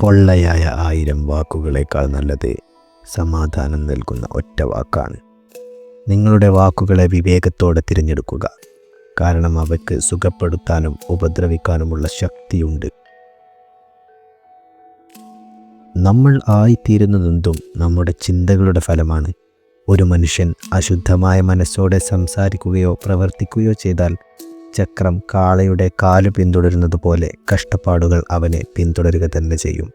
പൊള്ളയായ ആയിരം വാക്കുകളേക്കാൾ നല്ലത് സമാധാനം നൽകുന്ന ഒറ്റ വാക്കാണ്. നിങ്ങളുടെ വാക്കുകളെ വിവേകത്തോടെ തിരഞ്ഞെടുക്കുക. കാരണം അവയ്ക്ക് സുഖപ്പെടുത്താനും ഉപദ്രവിക്കാനുമുള്ള ശക്തിയുണ്ട്. നമ്മൾ ആയിത്തീരുന്നതെന്തും നമ്മുടെ ചിന്തകളുടെ ഫലമാണ്. ഒരു മനുഷ്യൻ അശുദ്ധമായ മനസ്സോടെ സംസാരിക്കുകയോ പ്രവർത്തിക്കുകയോ ചെയ്താൽ ചക്രം കാളയുടെ കാൽ പിന്തുടരുന്നത് പോലെ കഷ്ടപ്പാടുകൾ അവനെ പിന്തുടരുക തന്നെ ചെയ്യും.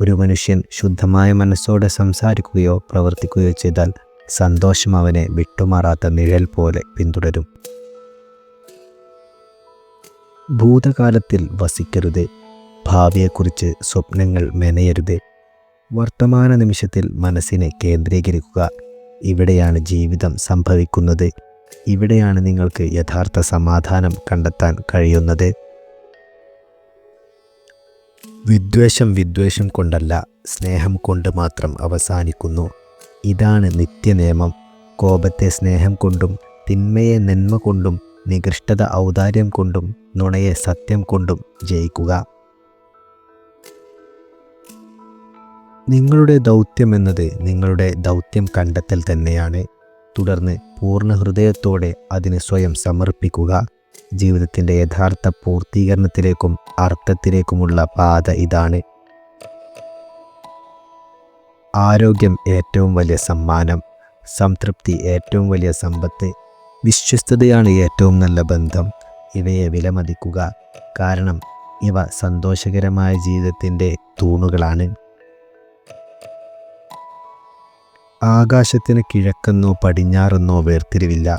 ഒരു മനുഷ്യൻ ശുദ്ധമായ മനസ്സോടെ സംസാരിക്കുകയോ പ്രവർത്തിക്കുകയോ ചെയ്താൽ സന്തോഷം അവനെ വിട്ടുമാറാത്ത നിഴൽ പോലെ പിന്തുടരും. ഭൂതകാലത്തിൽ വസിക്കരുത്. ഭാവിയെക്കുറിച്ച് സ്വപ്നങ്ങൾ മെനയരുത്. വർത്തമാന നിമിഷത്തിൽ മനസ്സിനെ കേന്ദ്രീകരിക്കുക. ഇവിടെയാണ് ജീവിതം സംഭവിക്കുന്നത്. ഇവിടെയാണ് നിങ്ങൾക്ക് യഥാർത്ഥ സമാധാനം കണ്ടെത്താൻ കഴിയുന്നത്. വിദ്വേഷം വിദ്വേഷം കൊണ്ടല്ല സ്നേഹം കൊണ്ട് മാത്രം അവസാനിക്കുന്നു. ഇതാണ് നിത്യനിയമം. കോപത്തെ സ്നേഹം കൊണ്ടും തിന്മയെ നന്മ കൊണ്ടും നികൃഷ്ടത ഔദാര്യം കൊണ്ടും നുണയെ സത്യം കൊണ്ടും ജയിക്കുക. നിങ്ങളുടെ ദൗത്യം എന്നത് നിങ്ങളുടെ ദൗത്യം കണ്ടെത്തൽ തന്നെയാണ്. തുടർന്ന് പൂർണ ഹൃദയത്തോടെ അതിന് സ്വയം സമർപ്പിക്കുക. ജീവിതത്തിന്റെ യഥാർത്ഥ പൂർത്തീകരണത്തിലേക്കും അർത്ഥത്തിലേക്കുമുള്ള പാത ഇതാണ്. ആരോഗ്യം ഏറ്റവും വലിയ സമ്മാനം. സംതൃപ്തി ഏറ്റവും വലിയ സമ്പത്ത്. വിശ്വസ്തതയാണ് ഏറ്റവും നല്ല ബന്ധം. ഇവയെ വിലമതിക്കുക. കാരണം ഇവ സന്തോഷകരമായ ജീവിതത്തിന്റെ തൂണുകളാണ്. ആകാശത്തിന് കിഴക്കെന്നോ പടിഞ്ഞാറെന്നോ വേർതിരിവില്ല.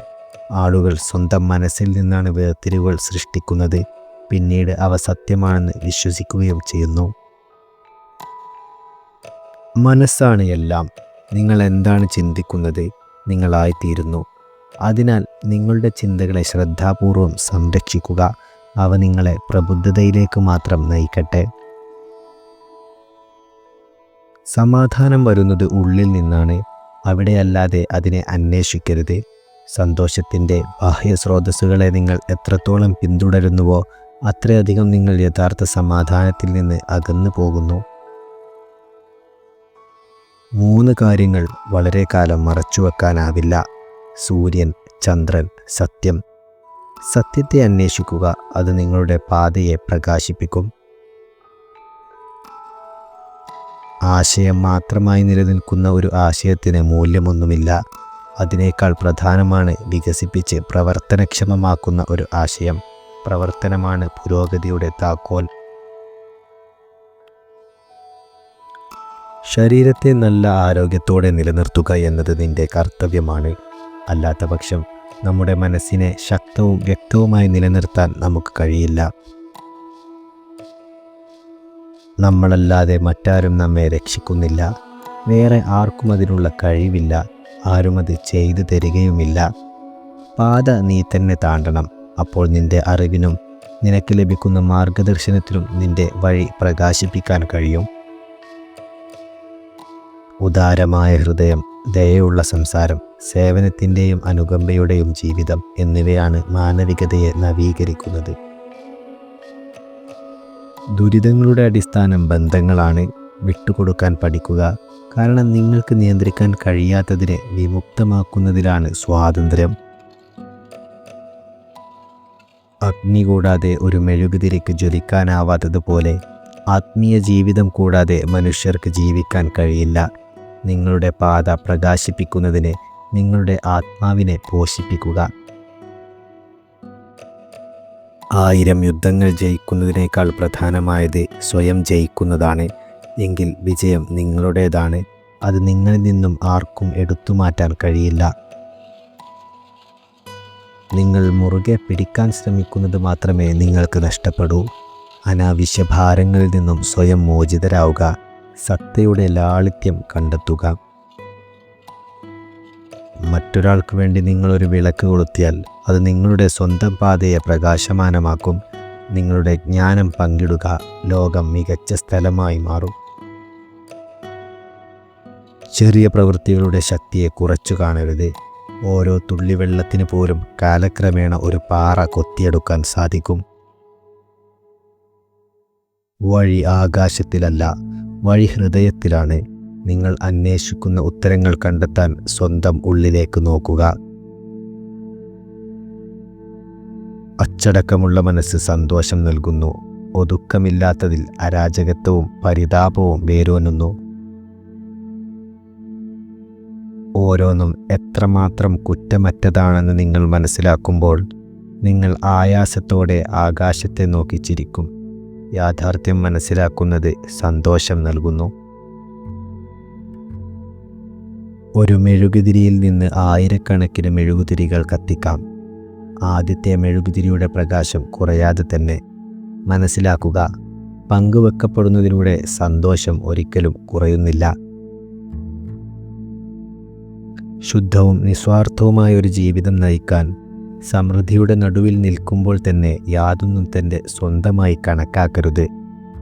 ആളുകൾ സ്വന്തം മനസ്സിൽ നിന്നാണ് വേർതിരിവുകൾ സൃഷ്ടിക്കുന്നത്. പിന്നീട് അവ സത്യമാണെന്ന് വിശ്വസിക്കുകയും ചെയ്യുന്നു. മനസ്സാണ് എല്ലാം. നിങ്ങൾ എന്താണ് ചിന്തിക്കുന്നത്? നിങ്ങളായിത്തീരുന്നു. അതിനാൽ നിങ്ങളുടെ ചിന്തകളെ ശ്രദ്ധാപൂർവം സംരക്ഷിക്കുക. അവ നിങ്ങളെ പ്രബുദ്ധതയിലേക്ക് മാത്രം നയിക്കട്ടെ. സമാധാനം വരുന്നത് ഉള്ളിൽ നിന്നാണ്. അവിടെയല്ലാതെ അതിനെ അന്വേഷിക്കരുത്. സന്തോഷത്തിന്റെ ബാഹ്യ സ്രോതസ്സുകളെ നിങ്ങൾ എത്രത്തോളം പിന്തുടരുന്നുവോ അത്രയധികം നിങ്ങൾ യഥാർത്ഥ സമാധാനത്തിൽ നിന്ന് അകന്നു പോകുന്നു. മൂന്ന് കാര്യങ്ങൾ വളരെ കാലം മറച്ചുവെക്കാനാവില്ല സൂര്യൻ ചന്ദ്രൻ സത്യം. സത്യത്തെ അന്വേഷിക്കുക അത് നിങ്ങളുടെ പാതയെ പ്രകാശിപ്പിക്കും. ആശയം മാത്രമായി നിലനിൽക്കുന്ന ഒരു ആശയത്തിന് മൂല്യമൊന്നുമില്ല. അതിനേക്കാൾ പ്രധാനമാണ് വികസിപ്പിച്ച് പ്രവർത്തനക്ഷമമാക്കുന്ന ഒരു ആശയം. പ്രവർത്തനമാണ് പുരോഗതിയുടെ താക്കോൽ. ശരീരത്തെ നല്ല ആരോഗ്യത്തോടെ നിലനിർത്തുക എന്നത് നിന്റെ കർത്തവ്യമാണ്. അല്ലാത്തപക്ഷം നമ്മുടെ മനസ്സിനെ ശക്തവും വ്യക്തവുമായി നിലനിർത്താൻ നമുക്ക് കഴിയില്ല. നമ്മളല്ലാതെ മറ്റാരും നമ്മെ രക്ഷിക്കുന്നില്ല. വേറെ ആർക്കും അതിനുള്ള കഴിവില്ല. ആരും അത് ചെയ്തു തരികയുമില്ല. പാത നീ തന്നെ താണ്ടണം. അപ്പോൾ നിന്റെ അറിവിനും നിനക്ക് ലഭിക്കുന്ന മാർഗദർശനത്തിനും നിന്റെ വഴി പ്രകാശിപ്പിക്കാൻ കഴിയും. ഉദാരമായ ഹൃദയം ദയയുള്ള സംസാരം സേവനത്തിന്റെയും അനുകമ്പയുടെയും ജീവിതം എന്നിവയാണ് മാനവികതയെ നവീകരിക്കുന്നത്. ദുരിതങ്ങളുടെ അടിസ്ഥാനം ബന്ധങ്ങളാണ് വിട്ടുകൊടുക്കാൻ പഠിക്കുക. കാരണം നിങ്ങൾക്ക് നിയന്ത്രിക്കാൻ കഴിയാത്തതിനെ വിമുക്തമാക്കുന്നതിലാണ് സ്വാതന്ത്ര്യം. അഗ്നി കൂടാതെ ഒരു മെഴുകുതിരിക്ക് ജ്വലിക്കാനാവാത്തതുപോലെ ആത്മീയ ജീവിതം കൂടാതെ മനുഷ്യർക്ക് ജീവിക്കാൻ കഴിയില്ല. നിങ്ങളുടെ പാത പ്രകാശിപ്പിക്കുന്നതിന് നിങ്ങളുടെ ആത്മാവിനെ പോഷിപ്പിക്കുക. ആയിരം യുദ്ധങ്ങൾ ജയിക്കുന്നതിനേക്കാൾ പ്രധാനമായത് സ്വയം ജയിക്കുന്നതാണ്. എങ്കിൽ വിജയം നിങ്ങളുടേതാണ്. അത് നിങ്ങളിൽ നിന്നും ആർക്കും എടുത്തു മാറ്റാൻ കഴിയില്ല. നിങ്ങൾ മുറുകെ പിടിക്കാൻ ശ്രമിക്കുന്നത് മാത്രമേ നിങ്ങൾക്ക് നഷ്ടപ്പെടൂ. അനാവശ്യ ഭാരങ്ങളിൽ നിന്നും സ്വയം മോചിതരാവുക. സത്തയുടെ ലാളിത്യം കണ്ടെത്തുക. മറ്റൊരാൾക്ക് വേണ്ടി നിങ്ങളൊരു വിളക്ക് കൊളുത്തിയാൽ അത് നിങ്ങളുടെ സ്വന്തം പാതയെ പ്രകാശമാനമാക്കും. നിങ്ങളുടെ ജ്ഞാനം പങ്കിടുക ലോകം മികച്ച സ്ഥലമായി മാറും. ചെറിയ പ്രവൃത്തികളുടെ ശക്തിയെ കുറച്ചു കാണരുത്. ഓരോ തുള്ളി വെള്ളത്തിന് പോലും കാലക്രമേണ ഒരു പാറ കൊത്തിയെടുക്കാൻ സാധിക്കും. വഴി ആകാശത്തിലല്ല വഴി ഹൃദയത്തിലാണ്. നിങ്ങൾ അന്വേഷിക്കുന്ന ഉത്തരങ്ങൾ കണ്ടെത്താൻ സ്വന്തം ഉള്ളിലേക്ക് നോക്കുക. അച്ചടക്കമുള്ള മനസ്സ് സന്തോഷം നൽകുന്നു. ഒതുക്കമില്ലാത്തതിൽ അരാജകത്വവും പരിതാപവും വേരോനുന്നു ഓരോന്നും എത്രമാത്രം കുറ്റമറ്റതാണെന്ന് നിങ്ങൾ മനസ്സിലാക്കുമ്പോൾ നിങ്ങൾ ആയാസത്തോടെ ആകാശത്തെ നോക്കി ചിരിക്കും. യാഥാർത്ഥ്യം മനസ്സിലാക്കുന്നത് സന്തോഷം നൽകുന്നു. ഒരു മെഴുകുതിരിയിൽ നിന്ന് ആയിരക്കണക്കിന് മെഴുകുതിരികൾ കത്തിക്കാം. ആദ്യത്തെ മെഴുകുതിരിയുടെ പ്രകാശം കുറയാതെ തന്നെ മനസ്സിലാക്കുക. പങ്കുവെക്കപ്പെടുന്നതിലൂടെ സന്തോഷം ഒരിക്കലും കുറയുന്നില്ല. ശുദ്ധവും നിസ്വാർത്ഥവുമായ ഒരു ജീവിതം നയിക്കാൻ സമൃദ്ധിയുടെ നടുവിൽ നിൽക്കുമ്പോൾ തന്നെ യാതൊന്നും തന്റെ സ്വന്തമായി കണക്കാക്കരുത്.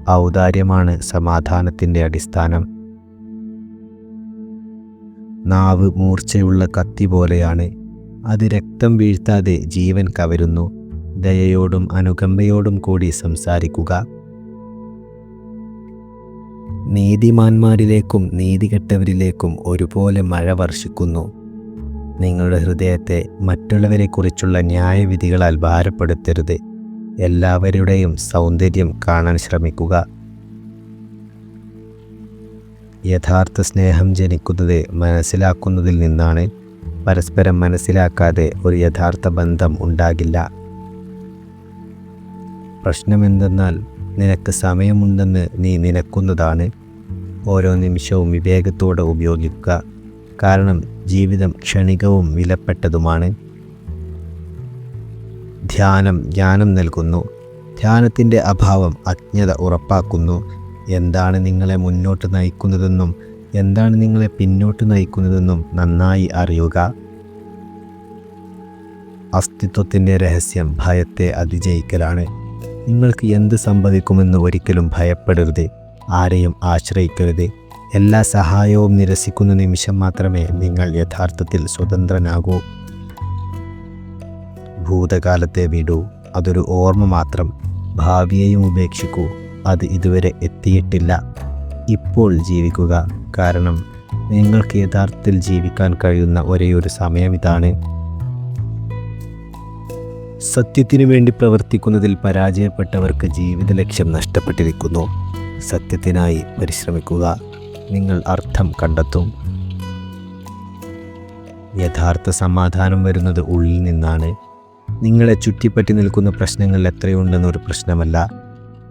ഔദാര്യമാണ് സമാധാനത്തിന്റെ അടിസ്ഥാനം. നാവ് മൂർച്ചയുള്ള കത്തി പോലെയാണ്. അത് രക്തം വീഴ്ത്താതെ ജീവൻ കവരുന്നു. ദയയോടും അനുകമ്പയോടും കൂടി സംസാരിക്കുക. നീതിമാന്മാരിലേക്കും നീതികെട്ടവരിലേക്കും ഒരുപോലെ മഴ വർഷിക്കുന്നു. നിങ്ങളുടെ ഹൃദയത്തെ മറ്റുള്ളവരെക്കുറിച്ചുള്ള ന്യായവിധികളാൽ ഭാരപ്പെടുത്തരുത്. എല്ലാവരുടെയും സൗന്ദര്യം കാണാൻ ശ്രമിക്കുക. യഥാർത്ഥ സ്നേഹം ജനിക്കുന്നത് മനസ്സിലാക്കുന്നതിൽ നിന്നാണ്. പരസ്പരം മനസ്സിലാക്കാതെ ഒരു യഥാർത്ഥ ബന്ധം ഉണ്ടാകില്ല. പ്രശ്നമെന്തെന്നാൽ നിനക്ക് സമയമുണ്ടെന്ന് നീ നിനക്കുന്നതാണ്. ഓരോ നിമിഷവും വിവേകത്തോടെ ഉപയോഗിക്കുക. കാരണം ജീവിതം ക്ഷണികവും വിലപ്പെട്ടതുമാണ്. ധ്യാനം ജ്ഞാനം നൽകുന്നു. ധ്യാനത്തിന്റെ അഭാവം അജ്ഞത ഉറപ്പാക്കുന്നു. എന്താണ് നിങ്ങളെ മുന്നോട്ട് നയിക്കുന്നതെന്നും എന്താണ് നിങ്ങളെ പിന്നോട്ട് നയിക്കുന്നതെന്നും നന്നായി അറിയുക. അസ്തിത്വത്തിന്റെ രഹസ്യം ഭയത്തെ അതിജയിക്കലാണ്. നിങ്ങൾക്ക് എന്ത് സംഭവിക്കുമെന്ന് ഒരിക്കലും ഭയപ്പെടരുത് ആരെയും ആശ്രയിക്കരുത്. എല്ലാ സഹായവും നിരസിക്കുന്ന നിമിഷം മാത്രമേ നിങ്ങൾ യഥാർത്ഥത്തിൽ സ്വതന്ത്രനാകൂ. ഭൂതകാലത്തെ വിടൂ അതൊരു ഓർമ്മ മാത്രം. ഭാവിയെയും ഉപേക്ഷിക്കൂ. അത് ഇതുവരെ എത്തിയിട്ടില്ല. ഇപ്പോൾ ജീവിക്കുക. കാരണം നിങ്ങൾക്ക് യഥാർത്ഥത്തിൽ ജീവിക്കാൻ കഴിയുന്ന ഒരേയൊരു സമയം ഇതാണ്. സത്യത്തിനു വേണ്ടി പ്രവർത്തിക്കുന്നതിൽ പരാജയപ്പെട്ടവർക്ക് ജീവിത ലക്ഷ്യം നഷ്ടപ്പെട്ടിരിക്കുന്നു. സത്യത്തിനായി പരിശ്രമിക്കുക. നിങ്ങൾ അർത്ഥം കണ്ടെത്തും. യഥാർത്ഥ സമാധാനം വരുന്നത് ഉള്ളിൽ നിന്നാണ്. നിങ്ങളെ ചുറ്റിപ്പറ്റി നിൽക്കുന്ന പ്രശ്നങ്ങൾ എത്രയുണ്ടെന്നൊരു പ്രശ്നമല്ല.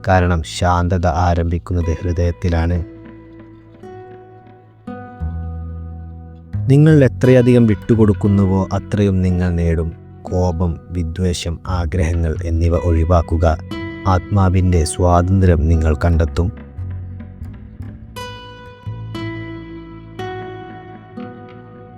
കാരണം ശാന്തത ആരംഭിക്കുന്നത് ഹൃദയത്തിലാണ്. നിങ്ങൾ എത്രയധികം വിട്ടുകൊടുക്കുന്നുവോ അത്രയും നിങ്ങൾ നേടും. കോപം വിദ്വേഷം ആഗ്രഹങ്ങൾ എന്നിവ ഒഴിവാക്കുക. ആത്മാവിന്റെ സ്വാതന്ത്ര്യം നിങ്ങൾ കണ്ടെത്തും.